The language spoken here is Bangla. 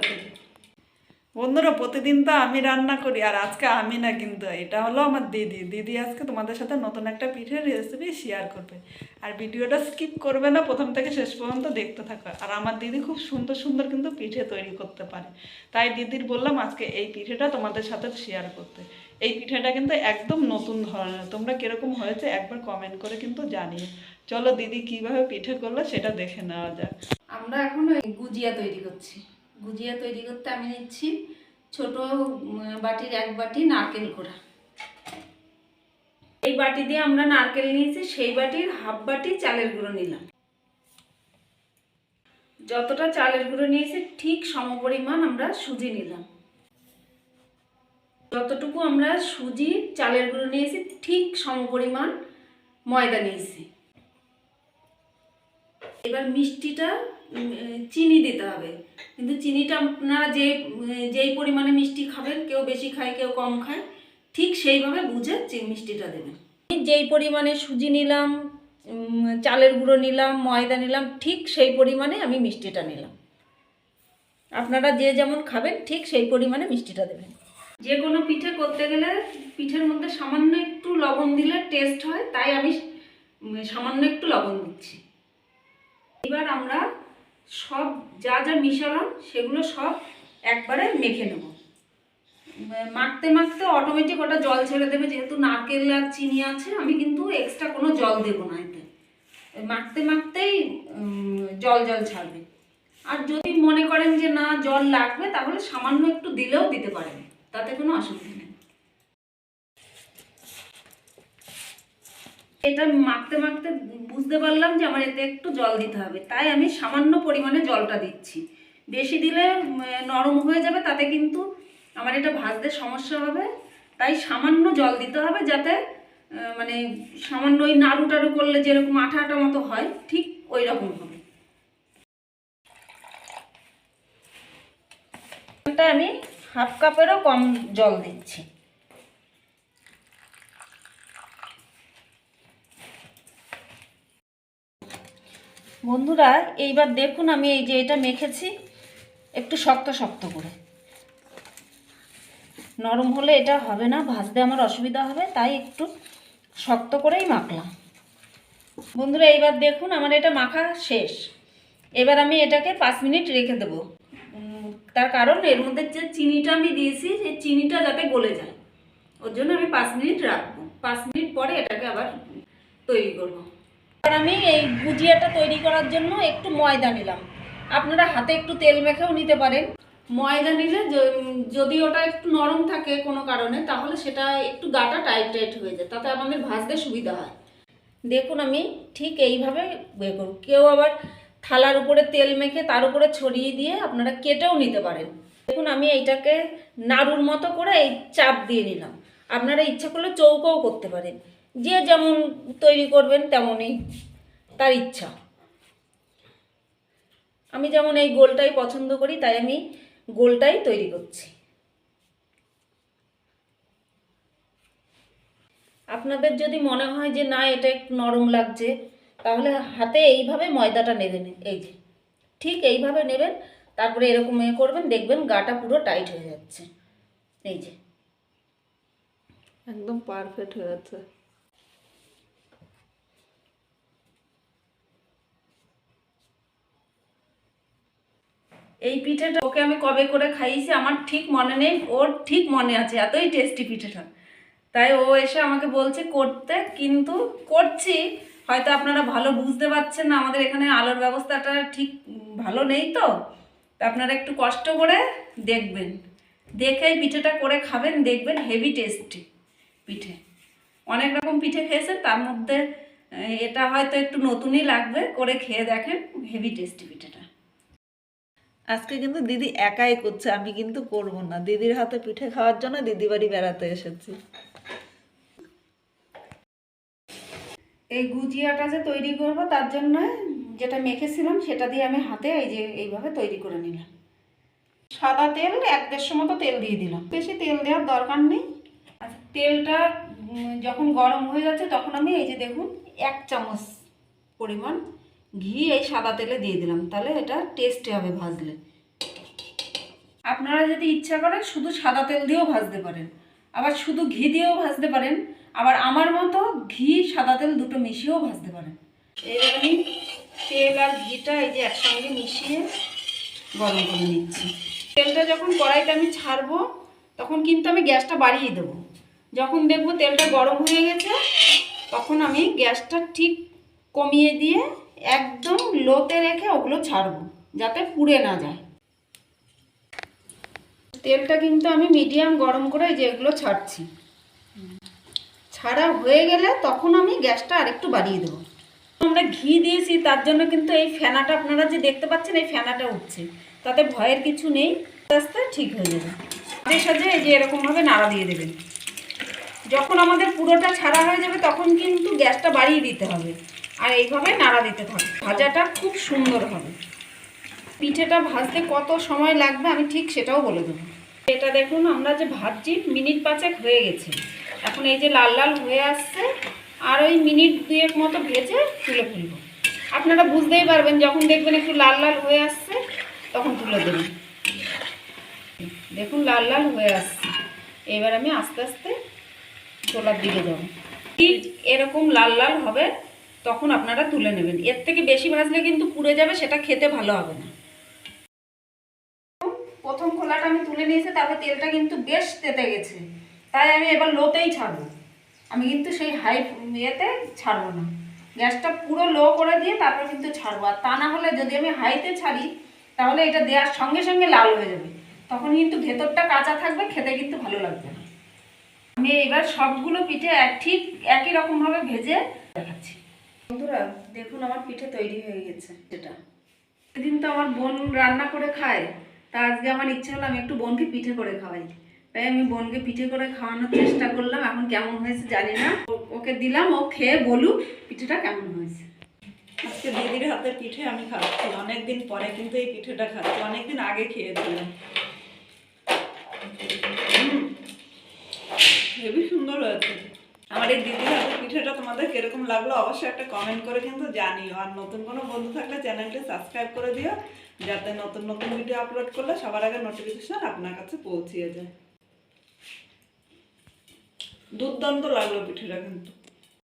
আছে বন্ধুরা, প্রতিদিন তো আমি রান্না করি, আর আজকে আমি না কিন্তু। এটা হলো আমার দিদি। দিদি আজকে তোমাদের সাথে নতুন একটা পিঠের রেসিপি শেয়ার করবে। আর ভিডিওটা স্কিপ করবে না, প্রথম থেকে শেষ পর্যন্ত দেখতে থাকো। আর আমার দিদি খুব সুন্দর সুন্দর কিন্তু পিঠে তৈরি করতে পারে। তাই দিদির বললাম আজকে এই পিঠেটা তোমাদের সাথে শেয়ার করতে। এই পিঠেটা কিন্তু একদম নতুন ধরনের। তোমরা কীরকম হয়েছে একবার কমেন্ট করে কিন্তু জানিও। চলো দিদি কীভাবে পিঠে করল সেটা দেখে নেওয়া যাক। আমরা এখন গুজিয়া তৈরি করছি। গুজিয়া তৈরি করতে আমি নিচ্ছি ছোট বাটির এক বাটি নারকেল কোড়া এই বাটি দিয়ে আমরা নারকেল নিয়েছি, সেই বাটির হাফ বাটি চালের গুঁড়ো নিলাম। যতটা চালের গুঁড়ো নিয়েছি, ঠিক সমপরিমাণ আমরা সুজি নিলাম। যতটুকু আমরা সুজি, চালের গুঁড়ো নিয়েছি, ঠিক সমপরিমাণ ময়দা নিয়েছি। এবার মিষ্টিটা চিনি দিতে হবে। কিন্তু চিনিটা আপনারা যে যেই পরিমাণে মিষ্টি খাবেন, কেউ বেশি খায়, কেউ কম খায়, ঠিক সেইভাবে বুঝে মিষ্টিটা দেবেন। যেই পরিমাণে সুজি নিলাম চালের গুঁড়ো নিলাম, ময়দা নিলাম, ঠিক সেই পরিমাণে আমি মিষ্টিটা নিলাম। আপনারা যে যেমন খাবেন, ঠিক সেই পরিমাণে মিষ্টিটা দেবেন। যে কোনো পিঠে করতে গেলে পিঠের মধ্যে সামান্য একটু লবণ দিলে টেস্ট হয়, তাই আমি সামান্য একটু লবণ দিচ্ছি। এবার আমরা সব যা যা মিশালাম, সেগুলো সব একবারে মেখে নেব। মাখতে মাখতে অটোমেটিক ওটা জল ছেড়ে দেবে, যেহেতু নারকেল আর চিনি আছে, আমি কিন্তু এক্সট্রা কোনো জল দেবো না এতে। মাখতে মাখতেই জল জল ছাড়বে। আর যদি মনে করেন যে না, জল লাগবে, তাহলে সামান্য একটু দিলেও দিতে পারেন, তাতে কোনো অসুবিধা নেই। এটা মাখতে মাখতে বুঝতে পারলাম যে আমার এতে একটু জল দিতে হবে। তাই আমি সামান্য পরিমাণে জলটা দিচ্ছি। বেশি দিলে নরম হয়ে যাবে, তাতে কিন্তু আমার এটা ভাজতে সমস্যা হবে। তাই সামান্য জল দিতে হবে যাতে মানে সামান্য ওই নাড়ু টাড়ু করলে যেরকম আঠা আঠা মতো হয়, ঠিক ওই রকম হবে আমি হাফ কাপেরও কম জল দিচ্ছি। বন্ধুরা, এইবার দেখুন আমি এই যে এটা মেখেছি, একটু শক্ত শক্ত করে। নরম হলে এটা হবে না, ভাজতে আমার অসুবিধা হবে, তাই একটু শক্ত করেই মাখলাম। বন্ধুরা, এইবার দেখুন আমার এটা মাখা শেষ। এবার আমি এটাকে পাঁচ মিনিট রেখে দেবো। তার কারণ এর মধ্যে যে চিনিটা আমি দিয়েছি, সেই চিনিটা যাতে গলে যায়। ওর জন্য আমি পাঁচ মিনিট রাখব। পাঁচ মিনিট পরে এটাকে আবার তৈরি করব। আর আমি এই গুজিয়াটা তৈরি করার জন্য একটু ময়দা নিলাম। আপনারা হাতে একটু তেল মেখেও নিতে পারেন। ময়দা নিলে যদি ওটা একটু নরম থাকে কোনো কারণে তাহলে সেটা একটু গাটা টাইট টাইট হয়ে যায় তাতে আমাদের ভাজতে সুবিধা হয়। দেখুন আমি ঠিক এইভাবে করব। কেউ আবার থালার উপরে তেল মেখে তার উপরে ছড়িয়ে দিয়ে আপনারা কেটেও নিতে পারেন। দেখুন আমি এইটাকে নাড়ুর মতো করে এই চাপ দিয়ে নিলাম। আপনারা ইচ্ছা করলে চৌকোও করতে পারেন। যে যেমন তৈরি করবেন তেমনই তার ইচ্ছা। আমি যেমন এই গোলটাই পছন্দ করি, তাই আমি গোলটাই তৈরি করছি। আপনাদের যদি মনে হয় যে না, এটা একটু নরম লাগছে, তাহলে হাতে এইভাবে ময়দাটা নেবেন এই যে। ঠিক এইভাবে নেবেন, তারপরে এরকম এ করবেন, দেখবেন গাটা পুরো টাইট হয়ে যাচ্ছে। এই যে। একদম পারফেক্ট হয়ে যাচ্ছে। এই পিঠেটা ওকে আমি কবে করে খাইয়েছি আমার ঠিক মনে নেই, ওর ঠিক মনে আছে, এতই টেস্টি পিঠেটা। তাই ও এসে আমাকে বলছে করতে, কিন্তু করছি, হয়তো আপনারা ভালো বুঝতে পারছেন না, আমাদের এখানে আলোর ব্যবস্থাটা ঠিক ভালো নেই তো। আপনারা একটু কষ্ট করে দেখবেন দেখেই পিঠেটা করে খাবেন, দেখবেন হেভি টেস্টি পিঠে। অনেক রকম পিঠে খেয়েছেন, তার মধ্যে এটা হয়তো একটু নতুনই লাগবে, করে খেয়ে দেখেন হেভি টেস্টি পিঠেটা। আজকে কিন্তু দিদি একাই করছে, আমি কিন্তু করব না। দিদির হাতে পিঠে খাওয়ার জন্য দিদি বাড়ি বেড়াতে এসেছি। এই গুজিয়াটা যে তৈরি করব, তার জন্য যেটা মেখেছিলাম, সেটা দিয়ে আমি হাতে এই যে এইভাবে তৈরি করে নিলাম। সাদা তেল, এক দেড়শো মতো তেল দিয়ে দিলাম। বেশি তেল দেওয়ার দরকার নেই। আচ্ছা তেলটা যখন গরম হয়ে যাচ্ছে, তখন আমি এই যে দেখুন, এক চামচ পরিমাণ ঘি এই সাদা তেলে দিয়ে দিলাম। তাহলে এটা টেস্টি হবে ভাজলে। আপনারা যদি ইচ্ছা করেন শুধু সাদা তেল দিয়েও ভাজতে পারেন। আবার শুধু ঘি দিয়েও ভাজতে পারেন। আবার আমার মতো ঘি, সাদা তেল দুটো মিশিয়েও ভাজতে পারেন। এবার আমি তেল আর ঘিটা এই যে একসঙ্গে মিশিয়ে গরম করে নিচ্ছি। তেলটা যখন কড়াইতে আমি ছাড়বো, তখন কিন্তু আমি গ্যাসটা বাড়িয়ে দেবো। যখন দেখব তেলটা গরম হয়ে গেছে, তখন আমি গ্যাসটা ঠিক কমিয়ে দিয়ে একদম লোতে রেখে ওগুলো ছাড়বো, যাতে পুড়ে না যায়। তেলটা কিন্তু আমি মিডিয়াম গরম করে যে এগুলো ছাড়ছি। ছাড়া হয়ে গেলে তখন আমি গ্যাসটা আরেকটু বাড়িয়ে দেবো। আমরা ঘি দিয়েছি, তার জন্য কিন্তু এই ফেনাটা আপনারা যে দেখতে পাচ্ছেন, এই ফেনাটা উঠছে। তাতে ভয়ের কিছু নেই, আস্তে আস্তে ঠিক হয়ে যাবে। তাদের সাথে এই যে এরকমভাবে নাড়া দিয়ে দেবেন যখন আমাদের পুরোটা ছাড়া হয়ে যাবে, তখন কিন্তু গ্যাসটা বাড়িয়ে দিতে হবে। আর এইভাবে নাড়া দিতে থাকবে। ভাজাটা খুব সুন্দর হবে। পিঠেটা ভাজতে কত সময় লাগবে আমি ঠিক সেটাও বলে দেবো। এটা দেখুন, আমরা যে ভাজছি, মিনিট পাঁচেক হয়ে গেছে। এখন এই যে লাল লাল হয়ে আসছে, আর ওই মিনিট দুয়েক মতো ভেজে তুলে ফেলব। আপনারা বুঝতেই পারবেন, যখন দেখবেন একটু লাল লাল হয়ে আসছে, তখন তুলে দেবেন। দেখুন, লাল লাল হয়ে আসছে। এবার আমি আস্তে আস্তে তোলার দিকে যাব। ঠিক এরকম লাল লাল হবে। তখন আপনারা তুলে নেবেন। এর থেকে বেশি ভাজলে কিন্তু পুড়ে যাবে, সেটা খেতে ভালো হবে না। প্রথম খোলাটা আমি তুলে নিয়েছি, তারপর তেলটা কিন্তু বেশ তেতে গেছে। তাই আমি এবার লোতেই ছাড়বো। আমি কিন্তু সেই হাই ইয়েতে ছাড়বো না। গ্যাসটা পুরো লো করে দিয়ে তারপর কিন্তু ছাড়বো। আর তা না হলে যদি আমি হাইতে ছাড়ি, তাহলে এটা দেওয়ার সঙ্গে সঙ্গে লাল হয়ে যাবে। তখন কিন্তু ভেতরটা কাঁচা থাকবে, খেতে কিন্তু ভালো লাগবে না। আমি এবার সবগুলো পিঠে ঠিক একই রকমভাবে ভেজে দেখাচ্ছি। বন্ধুরা, দেখুন আমার পিঠে তৈরি হয়ে গেছে এটা সেদিন তো আমার বোন রান্না করে খায়, তা আজকে আমার ইচ্ছে হলো আমি একটু বোনকে পিঠে করে খাওয়াই। তাই আমি বোনকে পিঠে করে খাওয়ানোর চেষ্টা করলাম, এখন কেমন হয়েছে জানি না। ওকে দিলাম, ও খেয়ে বলুক পিঠেটা কেমন হয়েছে। আজকে দিদির হাতে পিঠে আমি খাচ্ছি, অনেকদিন পরে কিন্তু এই পিঠেটা খাচ্ছি, অনেকদিন আগে খেয়ে দিলাম হেবি সুন্দর হয়েছে। আমার এই দিদির হাতে পিঠেটা তোমাদের কীরকম লাগল অবশ্যই একটা কমেন্ট করে কিন্তু জানিও। আর নতুন কোনো বন্ধু থাকলে চ্যানেলটি সাবস্ক্রাইব করে দিও, যাতে নতুন নতুন ভিডিও আপলোড করলে সবার আগে নোটিফিকেশন আপনার কাছে পৌঁছিয়ে যায়। দুর্দান্ত লাগল পিঠেটা কিন্তু।